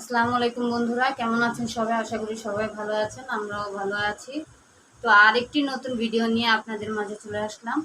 আসসালামু আলাইকুম বন্ধুরা, কেমন আছেন সবাই? আশা করি সবাই ভালো আছেন, আমরাও ভালো আছি। তো আরেকটি নতুন ভিডিও নিয়ে আপনাদের মাঝে চলে আসলাম।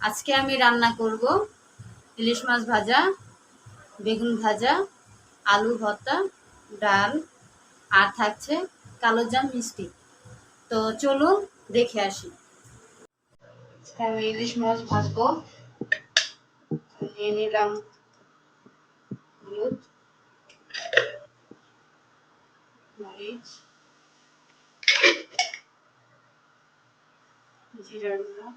আজকে আমি রান্না করব ইলিশ মাছ ভাজা, বেগুন ভাজা, আলু ভর্তা, ডাল, আর থাকছে কালো জাম মিষ্টি। তো চলুন দেখে আসি। আমি ইলিশ মাছ ভাজবো। নিয়ে নিলাম মরিচ জিরা গুঁড়া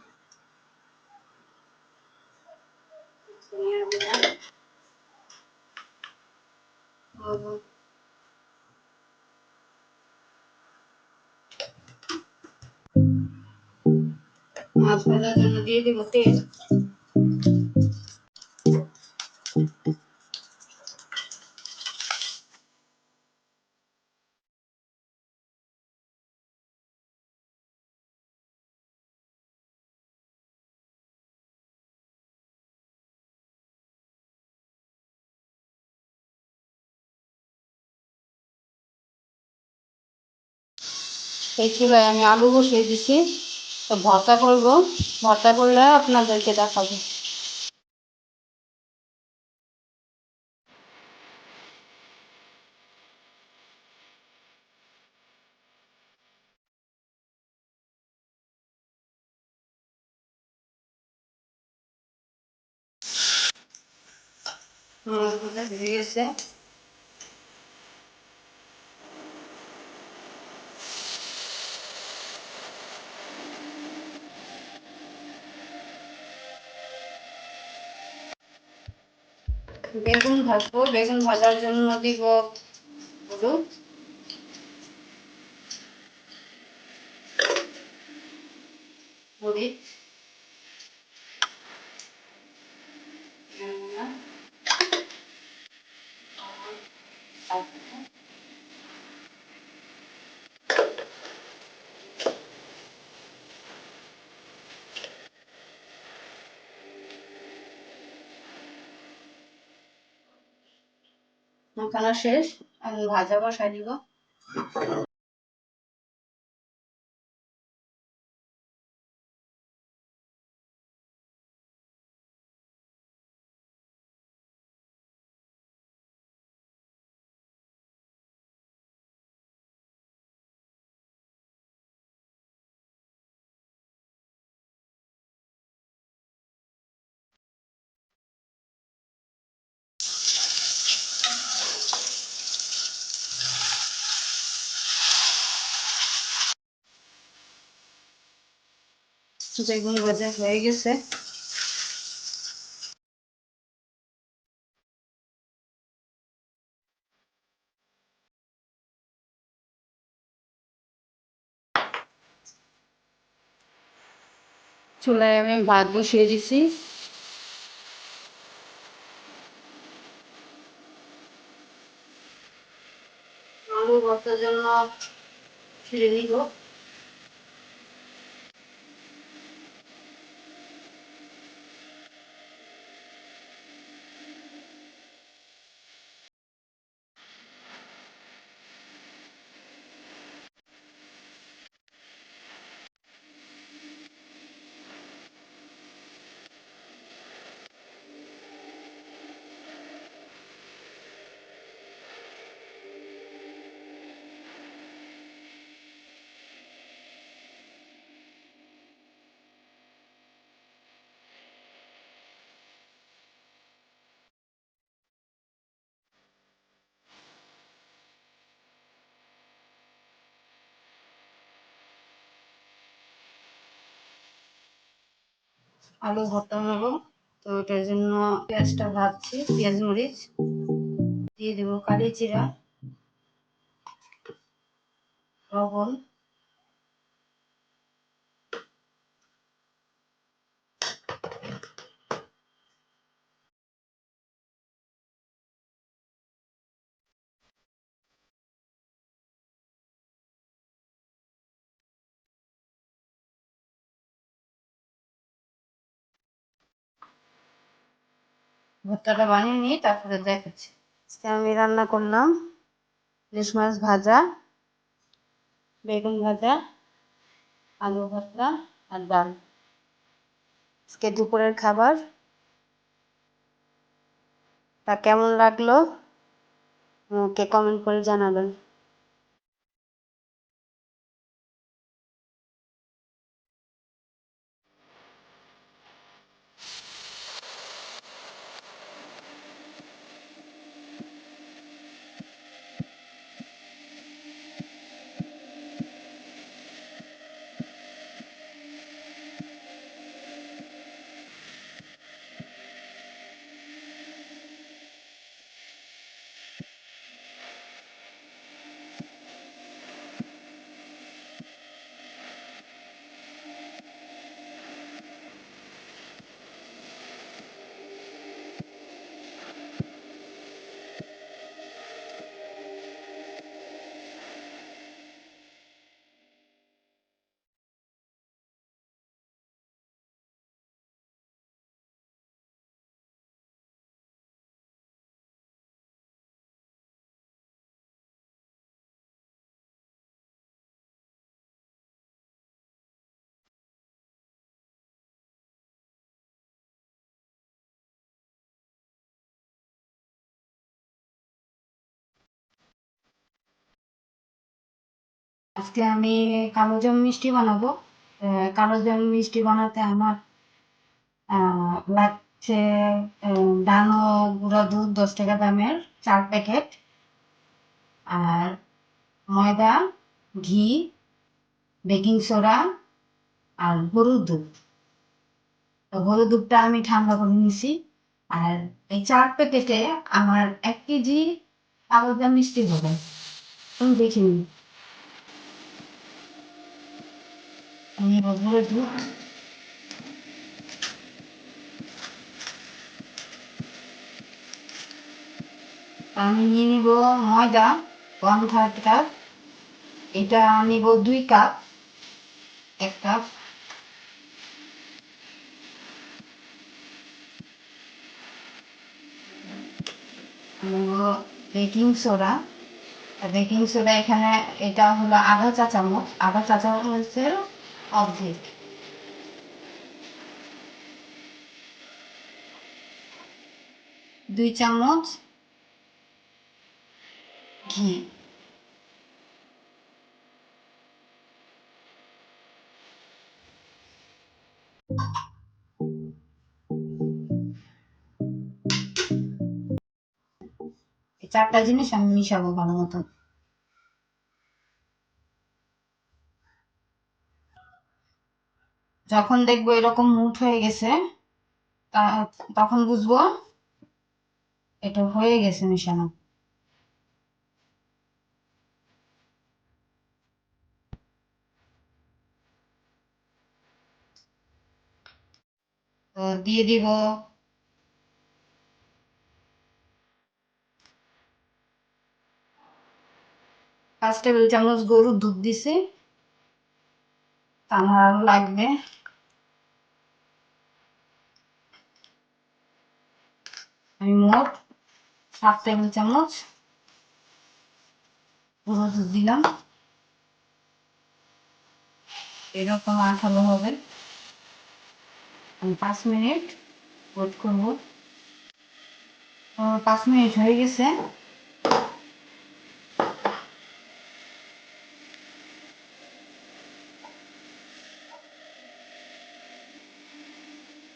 ধনিয়া গুঁড়া লবণ মাছ ভাজার জন্য দিয়ে এই চুলায় আমি আলু বসিয়ে দিছি। তো ভর্তা করব। ভর্তা করলে আপনাদেরকে দেখাবো। মাছগুলো বেগুন ভাজবো বেগুন ভাজার জন্য দিব হলুদ। মরিচ মাখানো শেষ আমি ভাজা বসাই দিব বেগুন ভাজা হয়ে গেছে। চুলায় আমি ভাত বসিয়ে দিছি। আলু ভর্তার জন্য ছিঁড়ে নিব। আলু ভর্তা হব তো এটার জন্য পেঁয়াজটা ভাজছি, পেঁয়াজ মরিচ দিয়ে দেবো কালি জিরা লবণ। ভর্তাটা বানিয়ে নিয়ে তারপরে দেখাচ্ছি। আজকে আমি রান্না করলাম ইলিশ মাছ ভাজা, বেগুন ভাজা, আলু ভর্তা আর ডাল। আজকে দুপুরের খাবার। তা কেমন লাগল? আমাকে কমেন্ট করে জানাবেন। আজকে আমি কালো জাম মিষ্টি বানাবো। আহ, কালো জাম মিষ্টি বানাতে আমার লাগছে ডানো গুঁড়া দুধ দশ টাকা দামের চার প্যাকেট। আর ময়দা ঘি বেকিং সোডা আর গরুর দুধ। তো গরুর দুধটা আমি ঠান্ডা করে নিছি আর এই চার প্যাকেটে আমার এক কেজি কালো জাম মিষ্টি হবে। তুমি দেখে নিই আমি আমি নিয়ে নিব ময়দা ওয়ান থার্ড কাপ এটা নিব দুই কাপ এক কাপ নিব বেকিং সোডা বেকিং সোডা এখানে এটা হলো আধা চা চামচ আধা চা চামচের অর্ধেক। দুই চামচ ঘি। চারটা জিনিস আমি মিশাবো ভালো মতো যখন দেখব এরকম মুঠ হয়ে গেছে তখন বুঝব এটা হয়ে গেছে মিশানো তো দিয়ে দিব। পাঁচ টেবিল চামচ গরুর দুধ দিছি আমার লাগবে। আমি মোট সাত টেবিল চামচ গরুর দুধ দিলাম। এরকম আঠালো হবে। পাঁচ মিনিট ওয়েট করব। পাঁচ মিনিট হয়ে গেছে।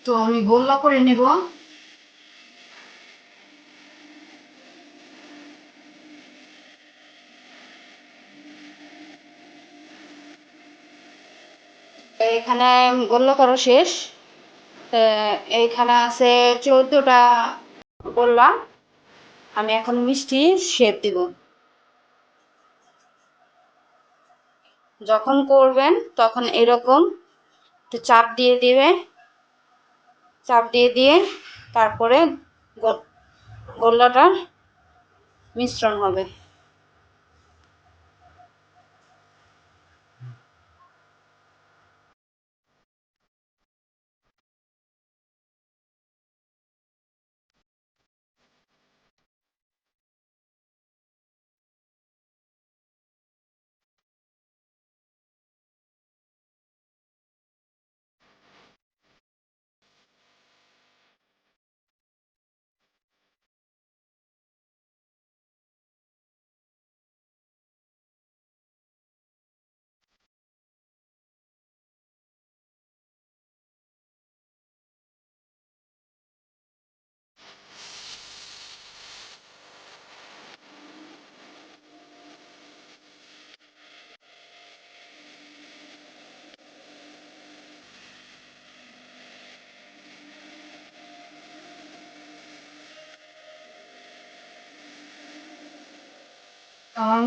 তো আমি গোল্লা করে নেব। এখানে গোল্লা করা শেষ। এইখানে আছে চোদ্দটা গোল্লা আমি এখন মিষ্টি শেপ দিব। যখন করবেন তখন এরকম একটু চাপ দিয়ে দিবে। চাপ দিয়ে দিয়ে তারপরে গোল্লাটার মিশ্রণ হবে।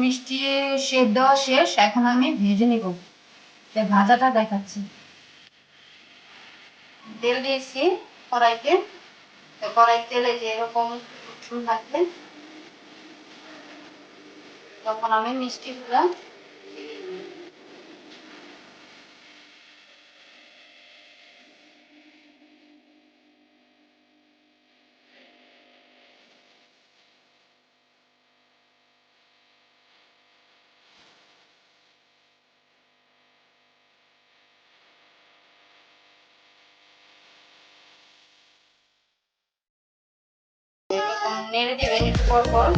মিষ্টি সেদ্ধ দেওয়া শেষ, এখন আমি ভেজে নিব। ভাজাটা দেখাচ্ছি। তেল দিয়েছি কড়াইতে। কড়াই তেলে যে এরকম চুল থাকবে, তখন আমি মিষ্টিগুলো এরকম নেড়ে দেবেন একটু পর পর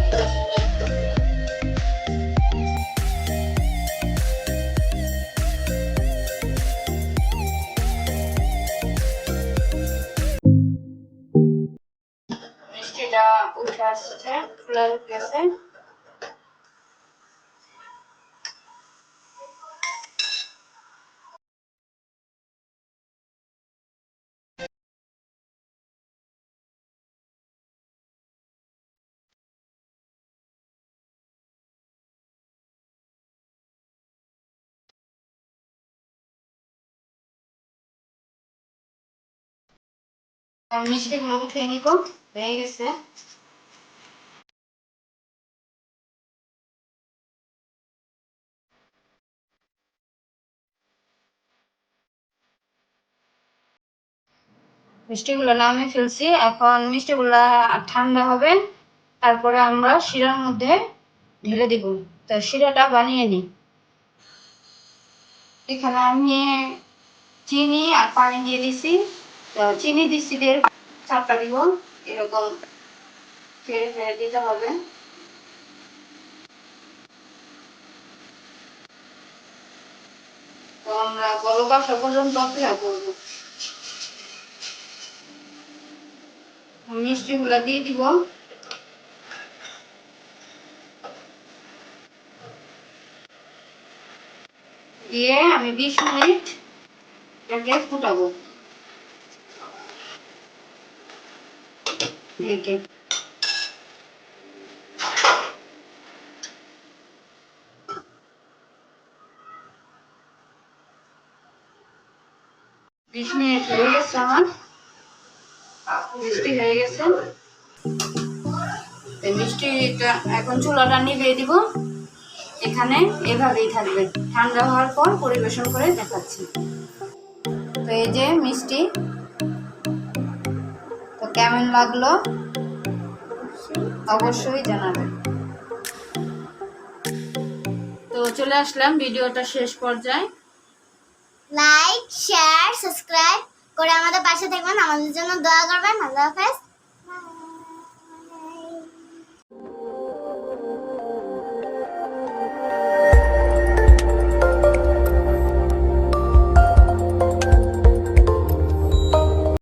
মিষ্টিটা উঠে গেছে আর নিব হয়ে গেছে নামে ফেলছি। এখন মিষ্টিগুলা ঠান্ডা হবে। তারপরে আমরা শিরার মধ্যে ঢেলে দিব। তো শিরাটা বানিয়ে নিই। এখানে আমি চিনি আর পানি দিয়ে দিছি। চিনি দিচ্ছি দিয়ে চাপটা দিব। এরকম ফেরে ফেরে দিতে হবে। আমরা বলক আসা পর্যন্ত অপেক্ষা করব। মিষ্টিগুলা দিয়ে দিব। দিয়ে আমি বিশ মিনিট এটাকে ফুটাবো। ঢেকে বিশ মিনিট হয়ে গেছে আমার দিব এখানে এভাবেই থাকবে ঠান্ডা হওয়ার পর পরিবেশন করে দেখাচ্ছি তো এই যে মিষ্টি কেমন লাগল? অবশ্যই জানাবেন তো চলে আসলাম ভিডিওটা শেষ পর্যায়ে। লাইক শেয়ার সাবস্ক্রাইব করে আমাদের পাশে থাকবেন। আমাদের জন্য দোয়া করবেন। আল্লাহ হাফেজ।